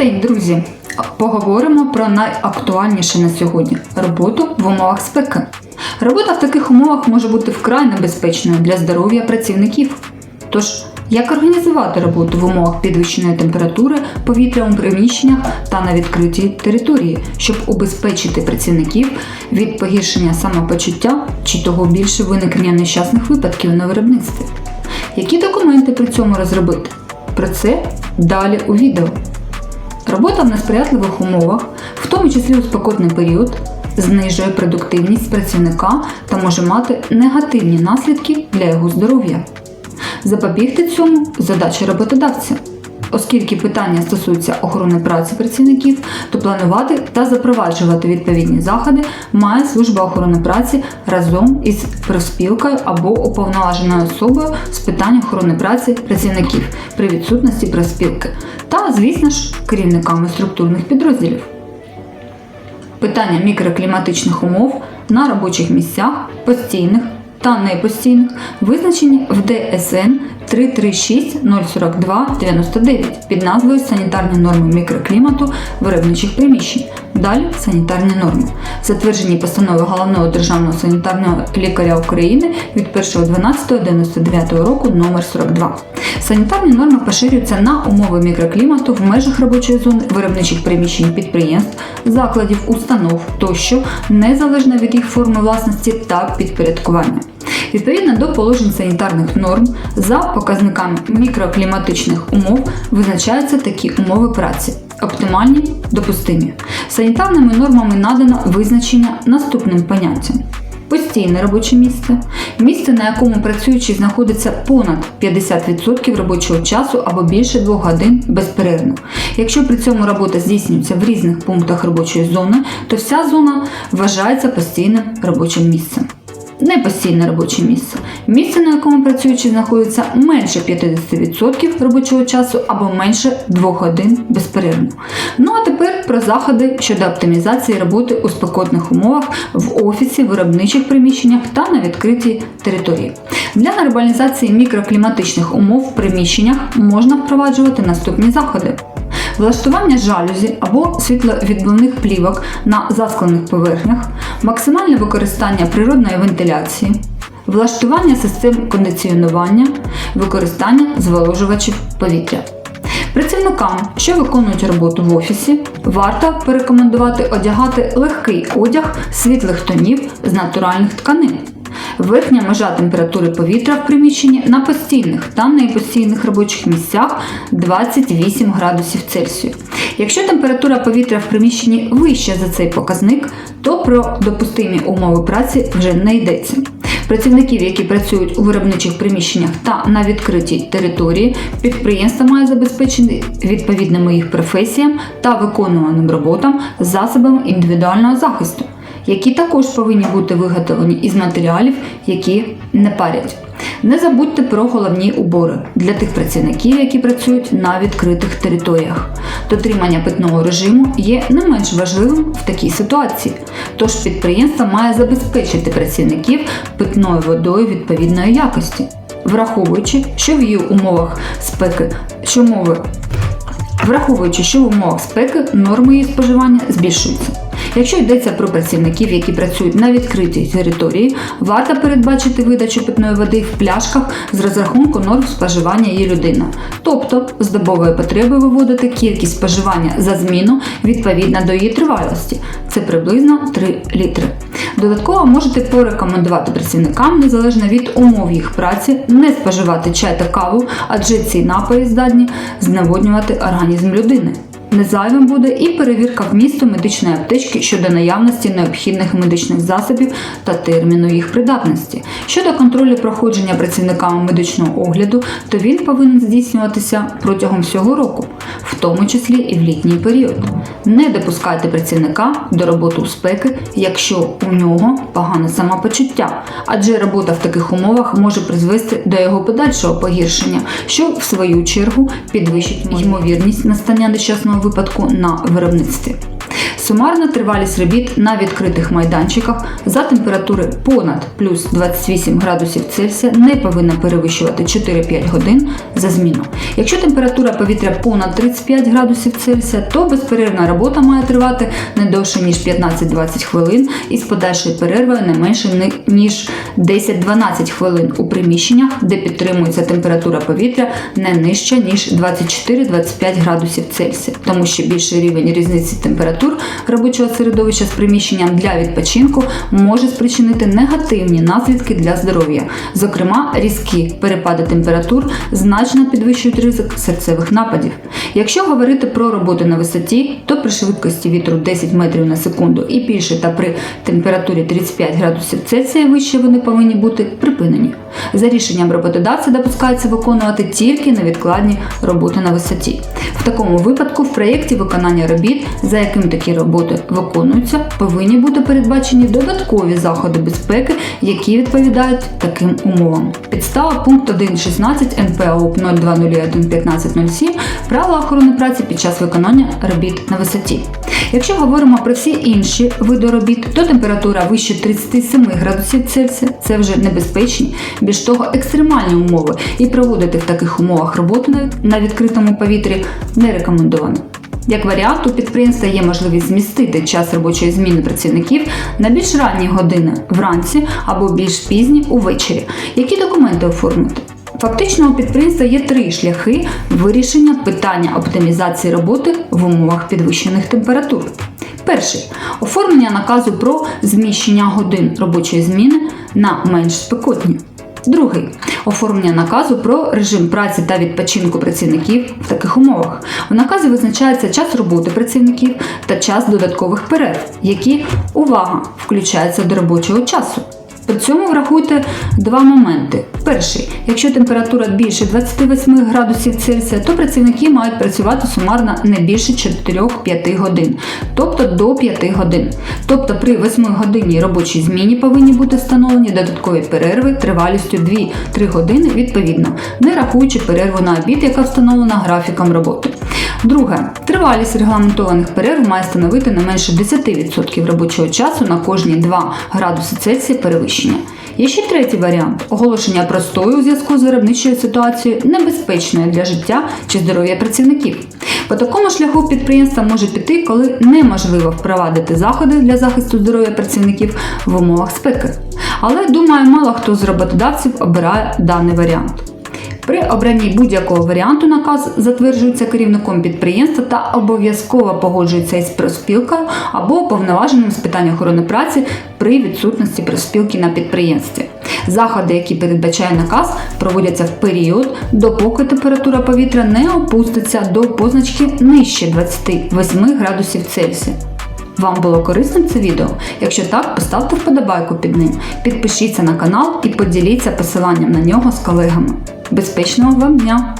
день, друзі! Поговоримо про найактуальніше на сьогодні роботу в умовах спеки. Робота в таких умовах може бути вкрай небезпечною для здоров'я працівників. Тож, як організувати роботу в умовах підвищеної температури повітря у приміщеннях та на відкритій території, щоб убезпечити працівників від погіршення самопочуття чи того більше виникнення нещасних випадків на виробництві? Які документи при цьому розробити? Про це далі у відео. Робота в несприятливих умовах, в тому числі у спекотний період, знижує продуктивність працівника та може мати негативні наслідки для його здоров'я. Запобігти цьому задача роботодавця. Оскільки питання стосуються охорони праці працівників, то планувати та запроваджувати відповідні заходи має служба охорони праці разом із профспілкою або уповноваженою особою з питань охорони праці працівників при відсутності профспілки та, звісно ж, керівниками структурних підрозділів. Питання мікрокліматичних умов на робочих місцях, постійних та непостійних, визначені в ДСН 336-042-99 під назвою Санітарні норми мікроклімату виробничих приміщень. Далі санітарні норми, затверджені постанови головного державного санітарного лікаря України від 1.12.99 року номер 42 Санітарні норми поширюються на умови мікроклімату в межах робочої зони виробничих приміщень підприємств, закладів, установ тощо, незалежно від їх форми власності та підпорядкування. Відповідно до положень санітарних норм, за показниками мікрокліматичних умов визначаються такі умови праці. Оптимальні, допустимі. Санітарними нормами надано визначення наступним поняттям. Постійне робоче місце, місце, на якому працюючий знаходиться понад 50% робочого часу або більше 2 годин безперервно. Якщо при цьому робота здійснюється в різних пунктах робочої зони, то вся зона вважається постійним робочим місцем. Непостійне робоче місце. Місце, на якому працюючий знаходиться менше 50% робочого часу або менше 2 годин безперервно. Ну а тепер про заходи щодо оптимізації роботи у спекотних умовах в офісі, виробничих приміщеннях та на відкритій території. Для нормалізації мікрокліматичних умов в приміщеннях можна впроваджувати наступні заходи. Влаштування жалюзі або світловідбивних плівок на засклених поверхнях, максимальне використання природної вентиляції, влаштування систем кондиціонування, використання зволожувачів повітря. Працівникам, що виконують роботу в офісі, варто порекомендувати одягати легкий одяг світлих тонів з натуральних тканин. Верхня межа температури повітря в приміщенні на постійних та непостійних робочих місцях 28 градусів Цельсію. Якщо температура повітря в приміщенні вища за цей показник, то про допустимі умови праці вже не йдеться. Працівників, які працюють у виробничих приміщеннях та на відкритій території, підприємство має забезпечити відповідними їх професіям та виконуваним роботам засобами індивідуального захисту які також повинні бути виготовлені із матеріалів, які не парять. Не забудьте про головні убори для тих працівників, які працюють на відкритих територіях. Дотримання питного режиму є не менш важливим в такій ситуації, тож підприємство має забезпечити працівників питною водою відповідної якості, враховуючи, що в її умовах спеки, що мови, враховуючи, що в умовах спеки норми її споживання збільшуються. Якщо йдеться про працівників, які працюють на відкритій території, варто передбачити видачу питної води в пляшках з розрахунку норм споживання її людина, тобто з добової потреби виводити кількість споживання за зміну відповідно до її тривалості. Це приблизно 3 літри. Додатково можете порекомендувати працівникам, незалежно від умов їх праці, не споживати чай та каву, адже ці напої здатні зневоднювати організм людини. Незайвим буде і перевірка вмісту медичної аптечки щодо наявності необхідних медичних засобів та терміну їх придатності. Щодо контролю проходження працівниками медичного огляду, то він повинен здійснюватися протягом всього року, в тому числі і в літній період. Не допускайте працівника до роботи у спеки, якщо у нього погане самопочуття, адже робота в таких умовах може призвести до його подальшого погіршення, що в свою чергу підвищить ймовірність настання нещасного випадку на виробництві. Сумарна тривалість робіт на відкритих майданчиках за температури понад плюс 28 градусів Цельсія не повинна перевищувати 4-5 годин за зміну. Якщо температура повітря понад 35 градусів Цельсія, то безперервна робота має тривати не довше ніж 15-20 хвилин і з подальшою перервою не менше ніж 10-12 хвилин у приміщеннях, де підтримується температура повітря не нижча ніж 24-25 градусів Цельсія, тому що більший рівень різниці температур робочого середовища з приміщенням для відпочинку може спричинити негативні наслідки для здоров'я, зокрема різкі перепади температур значно підвищують ризик серцевих нападів. Якщо говорити про роботу на висоті, то при швидкості вітру 10 метрів на секунду і більше та при температурі 35 градусів Цельсія вище вони повинні бути припинені. За рішенням роботодавця допускається виконувати тільки невідкладні роботи на висоті. В такому випадку в проєкті виконання робіт, за яким такі роботи виконуються, повинні бути передбачені додаткові заходи безпеки, які відповідають таким умовам. Підстава пункт 1.16 НПАОП 02011507 правила охорони праці під час виконання робіт на висоті. Якщо говоримо про всі інші види робіт, то температура вище 37 градусів Цельсія це вже небезпечні, більш того, екстремальні умови, і проводити в таких умовах роботу на відкритому повітрі не рекомендовано. Як варіант, у підприємства є можливість змістити час робочої зміни працівників на більш ранні години вранці або більш пізні увечері. Які документи оформити? Фактично, у підприємства є три шляхи вирішення питання оптимізації роботи в умовах підвищених температур. Перший оформлення наказу про зміщення годин робочої зміни на менш спекотні. Другий оформлення наказу про режим праці та відпочинку працівників в таких умовах. У наказі визначається час роботи працівників та час додаткових перерв, які увага включаються до робочого часу. При цьому врахуйте два моменти. Перший, якщо температура більше 28 градусів Цельсія, то працівники мають працювати сумарно не більше 4-5 годин, тобто до 5 годин. Тобто при 8 годинній робочій зміні повинні бути встановлені додаткові перерви тривалістю 2-3 години відповідно, не рахуючи перерву на обід, яка встановлена графіком роботи. Друге, тривалість регламентованих перерв має становити не менше 10% робочого часу на кожні 2 градуси Цельсія перевищення. Є ще третій варіант оголошення простою у зв'язку з виробничою ситуацією небезпечною для життя чи здоров'я працівників. По такому шляху підприємство може піти, коли неможливо впровадити заходи для захисту здоров'я працівників в умовах спеки. Але думаю, мало хто з роботодавців обирає даний варіант. При обранні будь-якого варіанту наказ затверджується керівником підприємства та обов'язково погоджується із профспілкою або повноваженим з питань охорони праці при відсутності профспілки на підприємстві. Заходи, які передбачає наказ, проводяться в період, допоки температура повітря не опуститься до позначки нижче 28 градусів Цельсія. Вам було корисним це відео? Якщо так, поставте вподобайку під ним, підпишіться на канал і поділіться посиланням на нього з колегами. Безпечного вам дня!